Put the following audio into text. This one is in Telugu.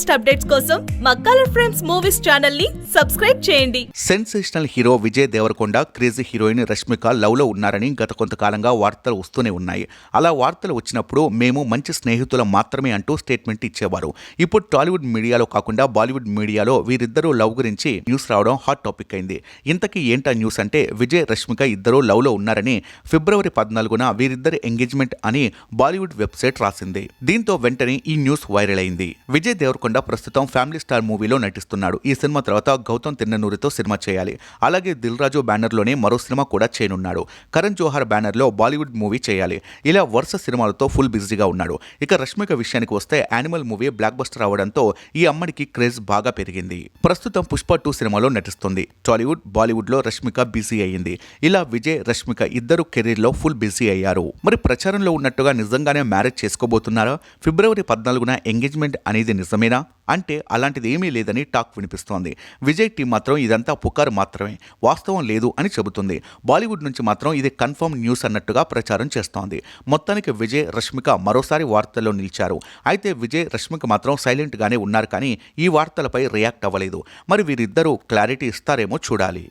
లేటెస్ట్ అప్డేట్స్ కోసం మా కలర్ ఫ్రేమ్స్ మూవీస్ ఛానల్ని సబ్స్క్రైబ్ చేయండి. Sensational hero Vijay Deverakonda crazy heroine Rashmika లవ్లో ఉన్నారని గత కొంతకాలంగా వార్తలు వస్తూనే ఉన్నాయి. అలా వార్తలు వచ్చినప్పుడు మేము మంచి స్నేహితులం మాత్రమే అంటూ స్టేట్మెంట్ ఇచ్చేవారు. ఇప్పుడు టాలీవుడ్ మీడియాలో కాకుండా బాలీవుడ్ మీడియాలో వీరిద్దరూ లవ్ గురించి న్యూస్ రావడం హాట్ టాపిక్ అయింది. ఇంతకీ ఏంటా న్యూస్ అంటే విజయ్ రష్మిక ఇద్దరూ లవ్లో ఉన్నారని ఫిబ్రవరి పద్నాలుగున వీరిద్దరి ఎంగేజ్మెంట్ అని బాలీవుడ్ వెబ్సైట్ రాసింది. దీంతో వెంటనే ఈ న్యూస్ వైరల్ అయింది. విజయ్ దేవరకొండ ప్రస్తుతం ఫ్యామిలీ స్టార్ మూవీలో నటిస్తున్నాడు. ఈ సినిమా తర్వాత గౌతమ్ తిన్ననూరితో సినిమా చేయాలి. అలాగే దిల్ రాజు బ్యానర్లోనే మరో సినిమా కూడా చేయనున్నాడు. కరణ్ జోహర్ బ్యానర్లో బాలీవుడ్ మూవీ చేయాలి. ఇలా వరుస సినిమాలతో ఫుల్ బిజీగా ఉన్నాడు. ఇక రష్మిక విషయానికి వస్తే యానిమల్ మూవీ బ్లాక్ బస్టర్ అవడంతో ఈ అమ్మడికి క్రేజ్ బాగా పెరిగింది. ప్రస్తుతం పుష్ప టూ సినిమాలో నటిస్తుంది. టాలీవుడ్ బాలీవుడ్లో రష్మిక బిజీ అయ్యింది. ఇలా విజయ్ రష్మిక ఇద్దరు కెరీర్లో ఫుల్ బిజీ అయ్యారు. మరి ప్రచారంలో ఉన్నట్టుగా నిజంగానే మ్యారేజ్ చేసుకోబోతున్నారా? ఫిబ్రవరి పద్నాలుగున ఎంగేజ్మెంట్ అనేది నిజమేనా? అంటే అలాంటిది ఏమీ లేదని టాక్ వినిపిస్తోంది. విజయ్ టీం మాత్రం ఇదంతా పుకారు మాత్రమే. వాస్తవం లేదు అని చెబుతుంది. బాలీవుడ్ నుంచి మాత్రం ఇది కన్ఫర్మ్ న్యూస్ అన్నట్టుగా ప్రచారం చేస్తోంది. మొత్తానికి విజయ్ రష్మిక మరోసారి వార్తల్లో నిలిచారు. అయితే విజయ్ రష్మిక మాత్రం సైలెంట్గానే ఉన్నారు కానీ ఈ వార్తలపై రియాక్ట్ అవ్వలేదు. మరి వీరిద్దరూ క్లారిటీ ఇస్తారేమో చూడాలి.